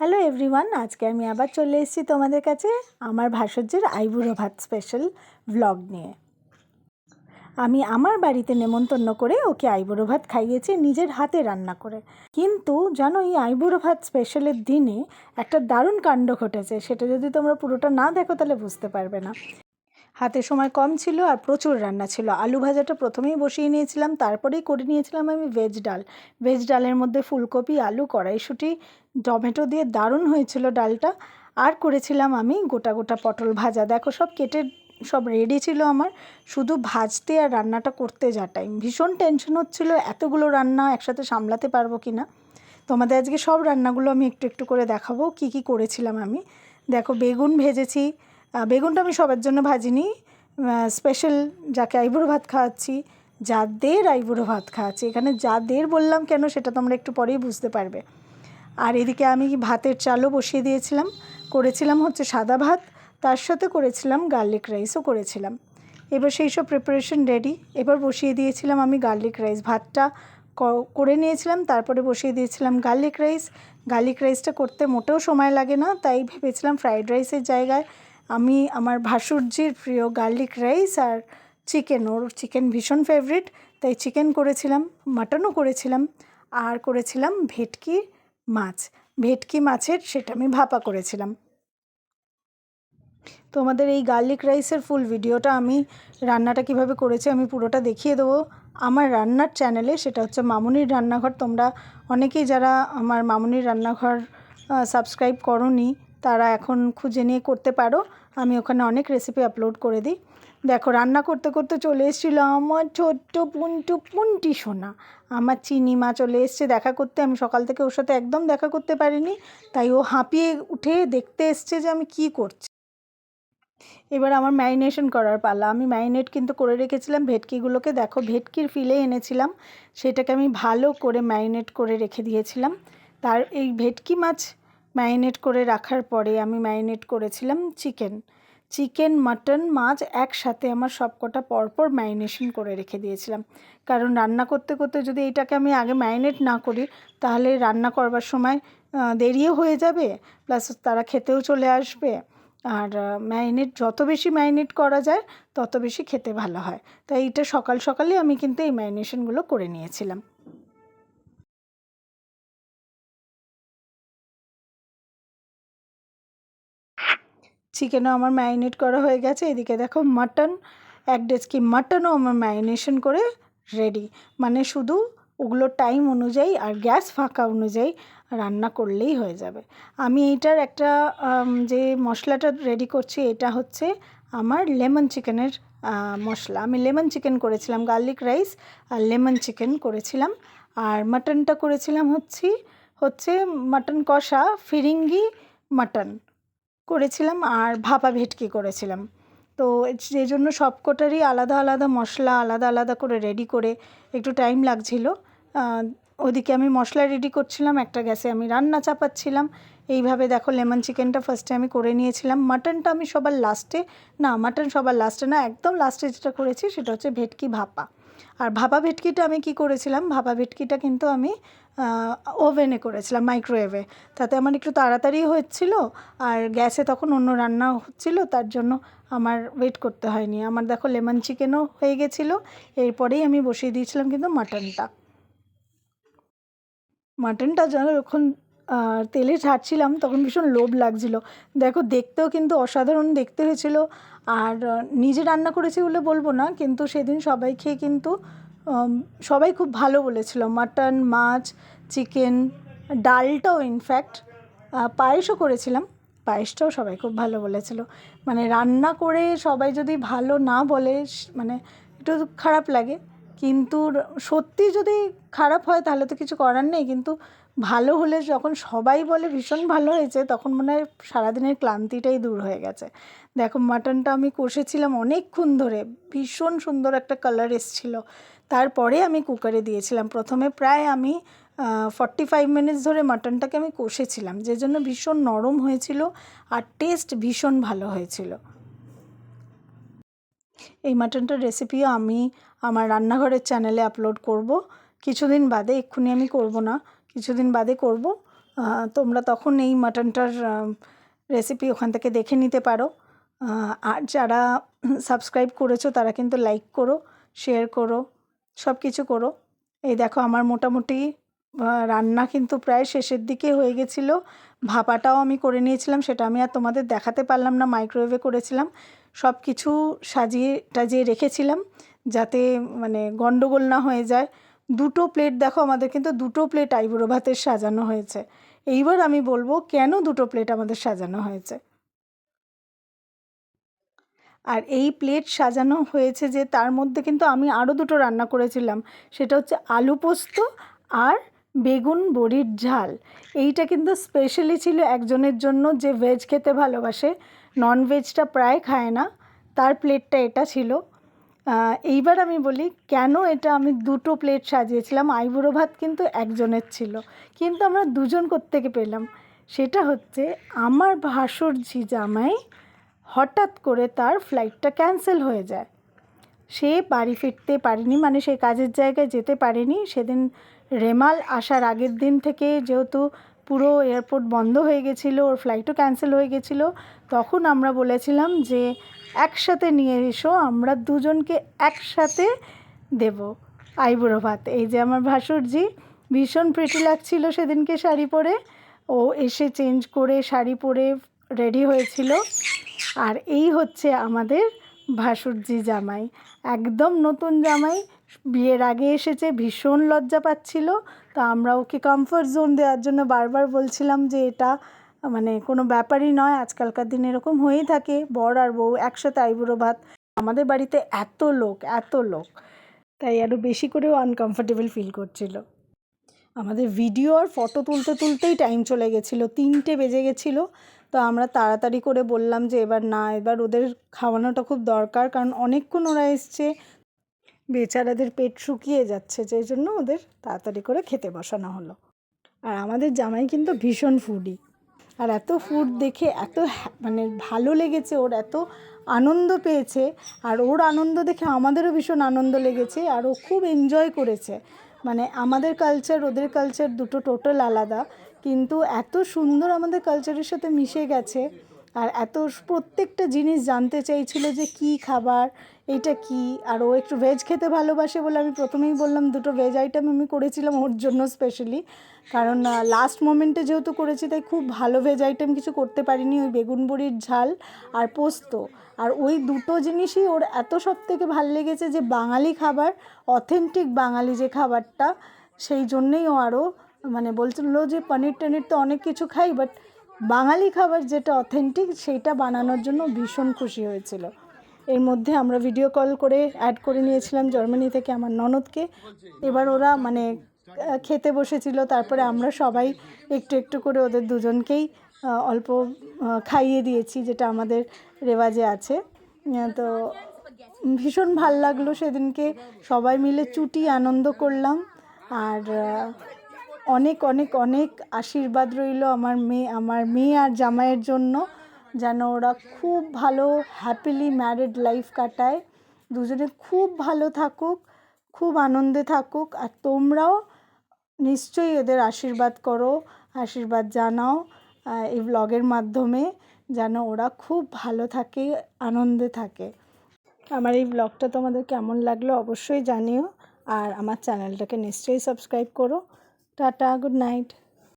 Hello everyone আজকে আমি আবার চলে এসেছি তোমাদের কাছে আমার ভাসজ্যের আইবুড়ো ভাত স্পেশাল ভ্লগ নিয়ে। আমি আমার বাড়িতে নেমন্তন্ন করে ওকে আইবুড়ো ভাত খাইয়েছি, নিজের হাতে রান্না করে। কিন্তু জানো, এই আইবুড়ো ভাত স্পেশালের দিনে একটা দারুণ কাণ্ড ঘটেছে, সেটা যদি তোমরা পুরোটা না দেখো, তাহলে বুঝতে পারবে না। হাতে সময় কম ছিল আর প্রচুর রান্না ছিল। আলু ভাজাটা প্রথমেই বসিয়ে নিয়েছিলাম, তারপরেই করে নিয়েছিলাম আমি ভেজ ডাল। ভেজ ডালের মধ্যে ফুলকপি, আলু, কড়াইশুঁটি টমেটো দিয়ে দারুণ হয়েছিল ডালটা। আর করেছিলাম আমি গোটা গোটা পটল ভাজা। দেখো সব কেটে সব রেডি ছিল আমার। শুধু ভাজতে আর রান্নাটা করতে যা টাইম ভীষণ টেনশন হচ্ছিল এতগুলো রান্না একসাথে সামলাতে পারব কি না তোমাদের আজকে সব রান্নাগুলো আমি একটু একটু করে দেখাবো। কি কি করেছিলাম আমি। দেখো বেগুন ভেজেছি। বেগুনটা আমি সবার জন্য ভাজিনি। স্পেশাল যাকে আইবুড়ো ভাত খাওয়াচ্ছি, যাদের আইবুড়ো ভাত খাওয়াচ্ছি। এখানে যাদের বললাম কেন সেটা তোমরা একটু পরেই বুঝতে পারবে। আর এদিকে আমি ভাতের চালও বসিয়ে দিয়েছিলাম। করেছিলাম হচ্ছে সাদা ভাত, তার সাথে করেছিলাম গার্লিক রাইসও করেছিলাম। এবার সেই সব প্রিপারেশন রেডি এবার বসিয়ে দিয়েছিলাম আমি গার্লিক রাইস ভাতটা। করে নিয়েছিলাম, তারপরে বসিয়ে দিয়েছিলাম গার্লিক রাইস গার্লিক রাইসটা করতে মোটেও সময় লাগে না, তাই ভেবেছিলাম ফ্রাইড রাইসের জায়গায়। আমি, আমার ভাসুরজির প্রিয় গার্লিক রাইস আর চিকেন ওর চিকেন ভীষণ ফেভারিট তাই চিকেন করেছিলাম মাটনও করেছিলাম। আর করেছিলাম ভেটকি। মাছ, ভেটকি মাছের সেটা আমি ভাপা করেছিলাম। তোমাদের এই গার্লিক রাইসের ফুল ভিডিওটা আমি রান্নাটা কীভাবে করেছি আমি পুরোটা দেখিয়ে দেবো। আমার রান্নার চ্যানেলে সেটা হচ্ছে মামুনির রান্নাঘর, তোমরা অনেকেই যারা আমার মামুনির রান্নাঘর সাবস্ক্রাইব করনি, তারা এখন খুঁজে নিয়ে করতে পারো। আমি ওখানে অনেক রেসিপি আপলোড করে দিই। দেখো, রান্না করতে করতে চলে এসেছিল আমার ছোট্ট পুন্টু, পুন্টি সোনা। আমার চিনি মা চলে এসছে দেখা করতে। আমি সকাল থেকে ওর সাথে একদম দেখা করতে পারিনি, তাই ও হাঁপিয়ে উঠে দেখতে এসছে যে আমি কি করছি। এবার আমার ম্যারিনেশন করার পালা। আমি ম্যারিনেট কিন্তু করে রেখেছিলাম ভেটকিগুলোকে। দেখো, ভেটকির ফিলে এনেছিলাম। সেটাকে আমি ভালো করে ম্যারিনেট করে রেখে দিয়েছিলাম। তার এই ভেটকি মাছ ম্যারিনেট করে রাখার পরে আমি ম্যারিনেট করেছিলাম চিকেন। চিকেন, মাটন, মাছ একসাথে আমার সবকটা পরপর ম্যারিনেশন করে রেখে দিয়েছিলাম। কারণ রান্না করতে করতে যদি এটাকে আমি আগে ম্যারিনেট না করি, তাহলে রান্না করবার সময় দেরিও হয়ে যাবে, প্লাস তারা খেতেও চলে আসবে। আর ম্যারিনেট, যত বেশি ম্যারিনেট করা যায়, তত বেশি খেতে ভালো হয়। তাই এটা সকাল সকালে আমি কিন্তু এই ম্যারিনেশনগুলো করে নিয়েছিলাম। চিকেনও আমার ম্যারিনেট করা হয়ে গেছে। এদিকে দেখো মাটন, এক ডেজকি মাটনও আমার ম্যারিনেশন করে রেডি। মানে শুধু ওগুলো টাইম অনুযায়ী আর গ্যাস ফাঁকা অনুযায়ী রান্না করলেই হয়ে যাবে। আমি এইটার একটা যে মশলাটা রেডি করছি, এটা হচ্ছে আমার লেমন চিকেনের মশলা। আমি লেমন চিকেন করেছিলাম, গার্লিক রাইস আর লেমন চিকেন করেছিলাম। আর মাটনটা করেছিলাম হচ্ছে হচ্ছে মাটন কষা ফিরিঙ্গি মাটন। করেছিলাম আর ভাপা ভেটকি করেছিলাম। তো যে জন্য সবকটারই আলাদা আলাদা মশলা, আলাদা আলাদা করে রেডি করে একটু টাইম লাগছিল। ওদিকে আমি মশলা রেডি করছিলাম, একটা গ্যাসে আমি রান্না চাপাচ্ছিলাম। এইভাবে দেখো লেমন চিকেনটা ফার্স্টে আমি করে নিয়েছিলাম। মাটনটা আমি সবার লাস্টে না মাটন সবার লাস্টে না, একদম লাস্টে যেটা করেছি সেটা হচ্ছে ভেটকি ভাপা। আর ভাপা ভেটকিটা আমি কি করেছিলাম? ভাপা ভেটকিটা কিন্তু আমি ওভেনে করেছিলাম, মাইক্রোওয়েভে। তাতে আমার একটু তাড়াতাড়ি হচ্ছিল আর গ্যাসে তখন অন্য রান্না হচ্ছিল, তার জন্য আমার ওয়েট করতে হয়নি। আমার দেখো লেমন চিকেনও হয়ে গেছিল, এরপরেই আমি বসিয়ে দিয়েছিলাম কিন্তু মাটনটা। মাটনটা যখন তেলে ছাড়ছিলাম, তখন ভীষণ লোভ লাগছিল। দেখো, দেখতেও কিন্তু অসাধারণ দেখতে হয়েছিল। আর নিজে রান্না করেছি বলে বলব না, কিন্তু সেদিন সবাই খেয়ে কিন্তু সবাই খুব ভালো বলেছিল। মাটন, মাছ, চিকেন, ডালটাও ইনফ্যাক্ট পায়েসও করেছিলাম। পায়েসটাও সবাই খুব ভালো বলেছিল। মানে রান্না করে সবাই যদি ভালো না বলে মানে একটু খারাপ লাগে। কিন্তু সত্যি যদি খারাপ হয়, তাহলে তো কিছু করার নেই। কিন্তু ভালো হলে যখন সবাই বলে ভীষণ ভালো হয়েছে, তখন মনে হয় সারাদিনের ক্লান্তিটাই দূর হয়ে গেছে। দেখো মাটনটা আমি কষেছিলাম অনেকক্ষণ ধরে, ভীষণ সুন্দর একটা কালার এসছিল। তারপরে আমি কুকারে দিয়েছিলাম। প্রথমে প্রায় আমি ফর্টি ফাইভ মিনিটস ধরে মাটনটাকে আমি কষেছিলাম, যে জন্য ভীষণ নরম হয়েছিল আর টেস্ট ভীষণ ভালো হয়েছিল। এই মাটনটার রেসিপিও আমি আমার রান্নাঘরের চ্যানেলে আপলোড করব। কিছুদিন বাদে এক্ষুনি আমি করব না। কিছুদিন বাদে করব। তোমরা তখন এই মাটনটার রেসিপি ওখান থেকে দেখে নিতে পারো। আর যারা সাবস্ক্রাইব করেছ তারা কিন্তু লাইক করো শেয়ার করো সব কিছু করো। এই দেখো আমার মোটামুটি রান্না কিন্তু প্রায় শেষের দিকে হয়ে গেছিল। ভাপাটাও আমি করে নিয়েছিলাম, সেটা আমি আর তোমাদের দেখাতে পারলাম না মাইক্রোওয়েভে করেছিলাম। সব কিছু সাজিয়ে টাজিয়ে রেখেছিলাম, যাতে মানে গন্ডগোল না হয়ে যায়। দুটো প্লেট দেখো, আমাদের কিন্তু দুটো প্লেট আইবুড়ো ভাতের সাজানো হয়েছে। এইবার আমি বলব কেন দুটো প্লেট আমাদের সাজানো হয়েছে? আর এই প্লেট সাজানো হয়েছে যে, তার মধ্যে কিন্তু আমি আরও দুটো রান্না করেছিলাম। সেটা হচ্ছে আলু পোস্ত আর বেগুন বড়ির ঝাল। এইটা কিন্তু স্পেশালি ছিল একজনের জন্য যে ভেজ খেতে ভালোবাসে। নন ভেজটা প্রায় খায় না। তার প্লেটটা এটা ছিল। এইবার আমি বলি, কেন এটা আমি দুটো প্লেট সাজিয়েছিলাম? আইবুড়ো ভাত কিন্তু একজনের ছিল। কিন্তু আমরা দুজন কোত্থেকে পেলাম? সেটা হচ্ছে আমার ভাসুরঝি জামাই হঠাৎ করে তার ফ্লাইটটা ক্যান্সেল হয়ে যায়। সে বাড়ি ফিরতে পারেনি মানে সে কাজের জায়গায় যেতে পারেনি। সেদিন রেমাল আসার আগের দিন থেকে যেহেতু পুরো এয়ারপোর্ট বন্ধ হয়ে গেছিল, ওর ফ্লাইটও ক্যান্সেল হয়ে গেছিল। তখন আমরা বলেছিলাম যে, একসাথে নিয়ে এসো, আমরা দুজনকে একসাথে দেব আইবুড়ো ভাত এই যে আমার ভাসুরজি, ভীষণ প্রিটি লাগছিল সেদিনকে শাড়ি পরে। ও এসে চেঞ্জ করে শাড়ি পরে রেডি হয়েছিল। আর এই হচ্ছে আমাদের ভাসুরজি জামাই। একদম নতুন জামাই, বিয়ের আগে এসেছে, ভীষণ লজ্জা পাচ্ছিল। তা আমরা ওকে কমফর্ট জোন দেওয়ার জন্য বারবার বলছিলাম যে এটা মানে কোনো ব্যাপারই নয়, আজকালকার দিনে এরকম হয়েই থাকে। বর আর বউ একসাথে আইবুড়ো ভাত। আমাদের বাড়িতে এত লোক এত লোক। তাই আরও বেশি করেও আনকমফোর্টেবল ফিল করছিল। আমাদের ভিডিও আর ফটো তুলতে তুলতেই টাইম চলে গেছিল, তিনটে বেজে গেছিল। তো আমরা তাড়াতাড়ি করে বললাম যে এবার না, এবার ওদের খাওয়ানোটা খুব দরকার, কারণ অনেকক্ষণ ওরা এসছে। বেচারাদের পেট শুকিয়ে যাচ্ছে সেই জন্য ওদের তাড়াতাড়ি করে খেতে বসানো হলো। আর আমাদের জামাই কিন্তু ভীষণ ফুডি আর এত ফুড দেখে এত মানে ভালো লেগেছে, ওর এত আনন্দ পেয়েছে, আর ওর আনন্দ দেখে আমাদেরও ভীষণ আনন্দ লেগেছে, আর ও খুব এনজয় করেছে। মানে আমাদের কালচার ওদের কালচার দুটো টোটাল আলাদা, কিন্তু এত সুন্দর আমাদের কালচারের সাথে মিশে গেছে। আর এত প্রত্যেকটা জিনিস জানতে চাইছিল যে কি খাবার, এটা কি? আর ও একটু ভেজ খেতে ভালোবাসে বলে আমি প্রথমেই বললাম দুটো ভেজ আইটেম আমি করেছিলাম ওর জন্য স্পেশালি কারণ লাস্ট মোমেন্টে যেহেতু করেছি, তাই খুব ভালো ভেজ আইটেম কিছু করতে পারিনি, ওই বেগুন বড়ির ঝাল আর পোস্ত। আর ওই দুটো জিনিসই ওর এত সব থেকে ভালো লেগেছে যে বাঙালি খাবার অথেন্টিক বাঙালি যে খাবারটা, সেই জন্যেই ও আরও মানে বলছিল যে পনির টনির তো অনেক কিছু খাই বাট বাঙালি খাবার যেটা অথেন্টিক সেইটা বানানোর জন্য ভীষণ খুশি হয়েছিল। এর মধ্যে আমরা ভিডিও কল করে অ্যাড করে নিয়েছিলাম জার্মানি থেকে আমার ননদকে। এবার ওরা মানে খেতে বসেছিল, তারপরে আমরা সবাই একটু একটু করে ওদের দুজনকেই অল্প খাইয়ে দিয়েছি, যেটা আমাদের রেওয়াজে আছে। তো ভীষণ ভালো লাগল সেদিনকে। সবাই মিলে চুটি আনন্দ করলাম। আর অনেক অনেক অনেক আশীর্বাদ রইল আমার মেয়ে আমার মেয়ে আর জামাইয়ের জন্য, যেন ওরা খুব ভালো হ্যাপিলি ম্যারিড লাইফ কাটায়। দুজনে খুব ভালো থাকুক, খুব আনন্দে থাকুক, আর তোমরাও নিশ্চয়ই এদের আশীর্বাদ করো, আশীর্বাদ জানাও এই ব্লগের মাধ্যমে, যেন ওরা খুব ভালো থাকে, আনন্দে থাকে। আমার এই ব্লগটা তোমাদের কেমন লাগল অবশ্যই জানিও, আর আমার চ্যানেলটাকে নিশ্চয়ই সাবস্ক্রাইব করো। Tata good night